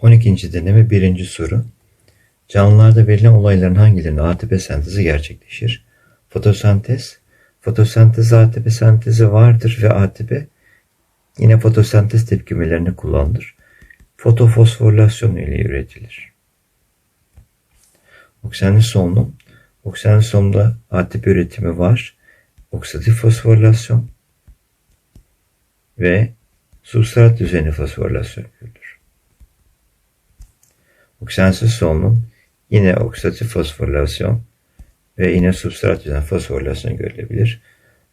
12. deneme 1. soru. Canlılarda verilen olayların hangilerinde ATP sentezi gerçekleşir? Fotosentez. Fotosentez ATP sentezi vardır ve ATP yine fotosentez tepkimelerini kullanılır. Fotofosforilasyon ile üretilir. Oksijenli solunum. Oksijenli solunumda ATP üretimi var. Oksidatif fosforilasyon ve substrat düzeyinde fosforilasyon görülür. Oksijensiz solunum yine oksidatif fosforilasyon ve yine substrat düzeyinde fosforilasyon görülebilir.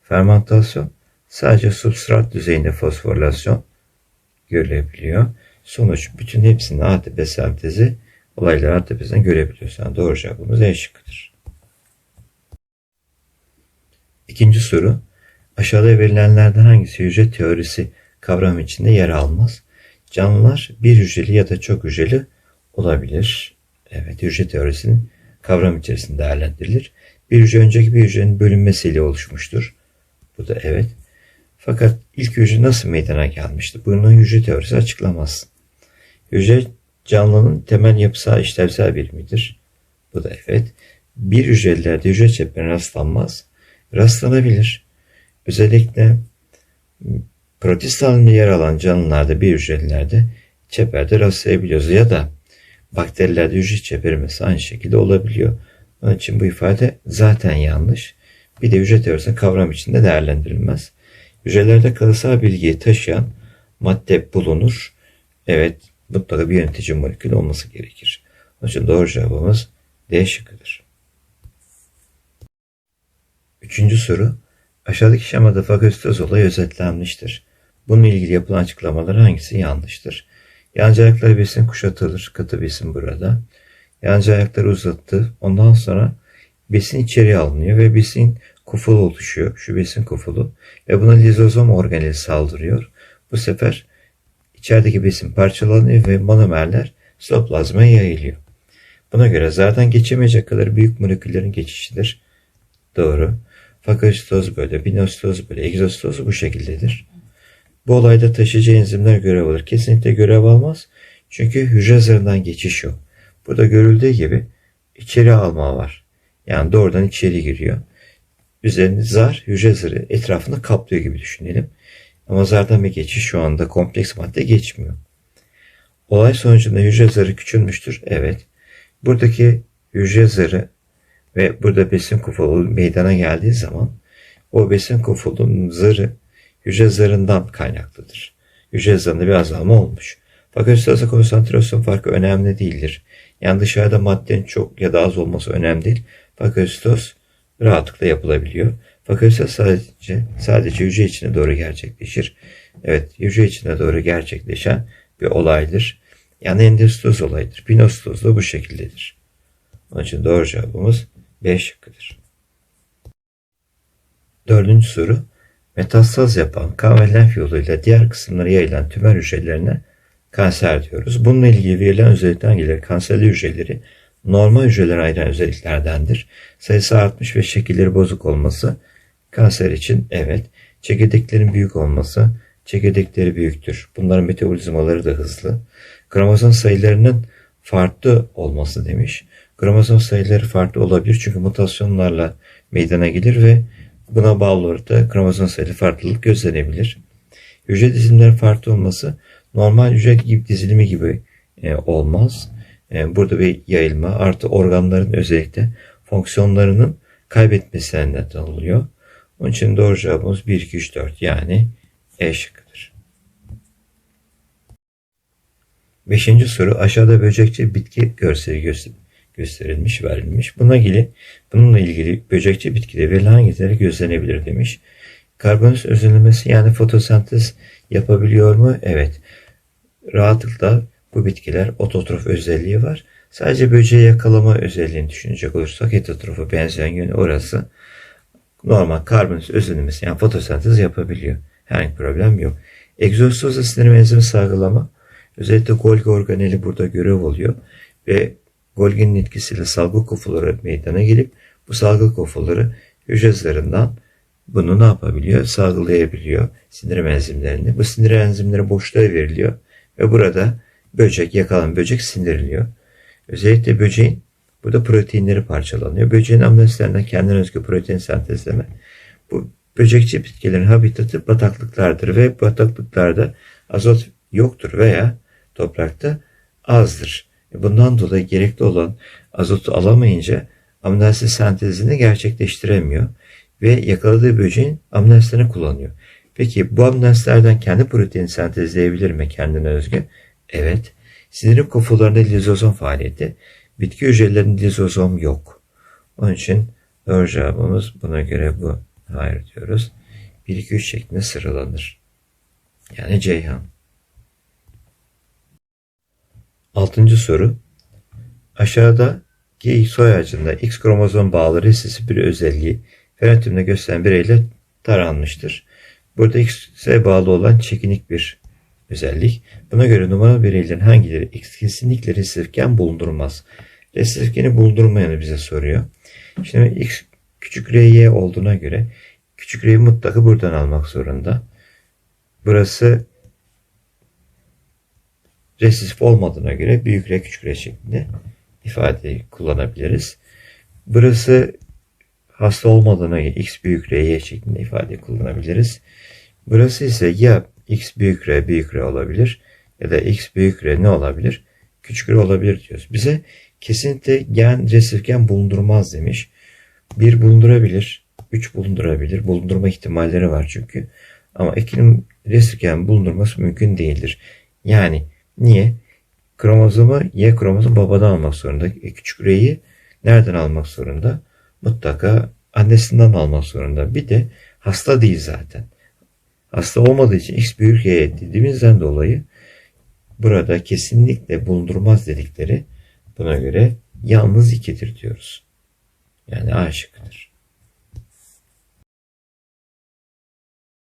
Fermentasyon sadece substrat düzeyinde fosforilasyon görülebiliyor. Sonuç bütün hepsinin ATP sentezi olayları ATP'sinden görebiliyoruz. Yani doğru cevabımız E şıkkıdır. İkinci soru. Aşağıda verilenlerden hangisi hücre teorisi kavramı içinde yer almaz? Canlılar bir hücreli ya da çok hücreli olabilir. Evet, hücre teorisinin kavram içerisinde değerlendirilir. Bir hücre önceki bir hücrenin bölünmesiyle oluşmuştur. Bu da evet. Fakat ilk hücre nasıl meydana gelmişti? Bunu hücre teorisi açıklamaz. Hücre canlının temel yapısal işlevsel birimidir. Bu da evet. Bir hücrelerde hücre çeperine rastlanmaz. Rastlanabilir. Özellikle protist halinde yer alan canlılarda bir hücrelerde çeperde rastlayabiliyoruz. Ya da bakterilerde hücre çeperi mesela aynı şekilde olabiliyor. Onun için bu ifade zaten yanlış. Bir de hücre teorisinin kavram içinde değerlendirilmez. Hücrelerde kalıtsal bilgiyi taşıyan madde bulunur. Evet mutlaka bir yönetici molekül olması gerekir. Onun için doğru cevabımız D şıkkıdır. Üçüncü soru. Aşağıdaki şemada fagositoz olayı özetlenmiştir. Bununla ilgili yapılan açıklamalar hangisi yanlıştır? Yancı ayakları besin kuşatılır. Katı besin burada. Yancı ayakları uzattı. Ondan sonra besin içeri alınıyor ve besin kufulu oluşuyor. Şu besin kufulu. Ve buna lizozom organeli saldırıyor. Bu sefer içerideki besin parçalanıyor ve monomerler sitoplazmaya yayılıyor. Buna göre zaten geçemeyecek kadar büyük moleküllerin geçişidir. Doğru. Fagositoz böyle, binositoz böyle, egzositoz bu şekildedir. Bu olayda taşıyıcı enzimler görev alır. Kesinlikle görev almaz. Çünkü hücre zarından geçiş yok. Burada görüldüğü gibi içeri alma var. Yani doğrudan içeri giriyor. Üzerinde zar hücre zarı etrafını kaplıyor gibi düşünelim. Ama zardan bir geçiş şu anda kompleks madde geçmiyor. Olay sonucunda hücre zarı küçülmüştür. Evet. Buradaki hücre zarı ve burada besin kufulu meydana geldiği zaman o besin kufulunun zarı hücre zarından kaynaklıdır. Hücre zarında bir azalma olmuş. Fakat üstadsa konsantrasyon farkı önemli değildir. Yani dışarıda maddenin çok ya da az olması önemli değil. Fakositos rahatlıkla yapılabiliyor. Fakositos sadece, sadece hücre içine doğru gerçekleşir. Evet, hücre içine doğru gerçekleşen bir olaydır. Yani endositoz olayıdır. Pinositoz da bu şekildedir. Onun için doğru cevabımız B şıkkıdır. Dördüncü soru. Metastaz yapan kan ve lenf yoluyla diğer kısımlara yayılan tümör hücrelerine kanser diyoruz. Bununla ilgili verilen özellikler hangileri? Kanserli hücreleri normal hücrelere ayıran özelliklerdendir. Sayısı artmış ve şekilleri bozuk olması kanser için evet. Çekirdeklerin büyük olması çekirdekleri büyüktür. Bunların metabolizmaları da hızlı. Kromozom sayılarının farklı olması demiş. Kromozom sayıları farklı olabilir çünkü mutasyonlarla meydana gelir ve buna bağlı olarak da kromozom sayılı farklılık gözlenebilir. Hücre dizilimleri farklı olması normal hücre gibi dizilimi gibi e, olmaz. E, burada bir yayılma artı organların özellikle fonksiyonlarının kaybetmesine neden oluyor. Onun için doğru cevabımız 1, 2, 3, 4 yani E şıkkıdır. Beşinci soru aşağıda böcekçi bitki görseli göster gösterilmiş, verilmiş. Buna ilgili, bununla ilgili böcekçi bitkide verilen hangileri gözlenebilir demiş. Karbonhidrat özünlemesi yani fotosentez yapabiliyor mu? Evet. Rahatlıkla bu bitkiler ototrof özelliği var. Sadece böceği yakalama özelliğini düşünecek olursak heterotrofa benzeyen yönü orası. Normal karbonhidrat özünlemesi yani fotosentez yapabiliyor. Herhangi problem yok. Egzostoz sindirim enzimi salgılama özellikle Golgi organeli burada görev oluyor ve Golgi'nin etkisiyle salgı kofuları meydana gelip bu salgı kofuları hücre zarından bunu ne yapabiliyor? Salgılayabiliyor sindirim enzimlerini. Bu sindirim enzimleri boşluğa veriliyor ve burada böcek, yakalan böcek sindiriliyor. Özellikle böceğin burada proteinleri parçalanıyor. Böceğin amino asitlerinden kendine özgü protein sentezleme. Bu böcekçi bitkilerin habitatı bataklıklardır ve bataklıklarda azot yoktur veya toprakta azdır. Bundan dolayı gerekli olan azotu alamayınca asit sentezini gerçekleştiremiyor ve yakaladığı böceğin amino asitlerini kullanıyor. Peki bu amino asitlerden kendi protein sentezleyebilir mi kendine özgü? Evet. Sindirim kofularında lizozom faaliyeti. Bitki hücrelerinde lizozom yok. Onun için doğru cevabımız buna göre bu. Hayır diyoruz. 1, 2, 3 şeklinde sıralanır. Yani Ceyhan. Altıncı soru. Aşağıda G soy ağacında X kromozom bağlı resesi bir özelliği fenotipinde gösteren bireyle taranmıştır. Burada X'e bağlı olan çekinik bir özellik. Buna göre numaralı bireylerin hangileri X kesinlikle resifken bulundurmaz. Resifkeni bulundurmayanı bize soruyor. Şimdi X küçük RY olduğuna göre küçük R'yi mutlaka buradan almak zorunda. Burası resif olmadığına göre büyük R küçük R şeklinde ifadeyi kullanabiliriz. Burası hasta olmadığına göre X büyük R Y şeklinde ifade kullanabiliriz. Burası ise ya X büyük R büyük R olabilir ya da X büyük R ne olabilir? Küçük R olabilir diyoruz. Bize kesinlikle gen resifgen bulundurmaz demiş. Bir bulundurabilir, üç bulundurabilir. Bulundurma ihtimalleri var çünkü. Ama ekinin resifgen bulundurması mümkün değildir. Yani niye? Kromozomu Y kromozom babadan almak zorunda. E, küçük R'yi nereden almak zorunda? Mutlaka annesinden almak zorunda. Bir de hasta değil zaten. Hasta olmadığı için X büyük Y dediğimizden dolayı burada kesinlikle bulundurmaz dedikleri buna göre yalnız ikidir diyoruz. Yani A şıkkıdır.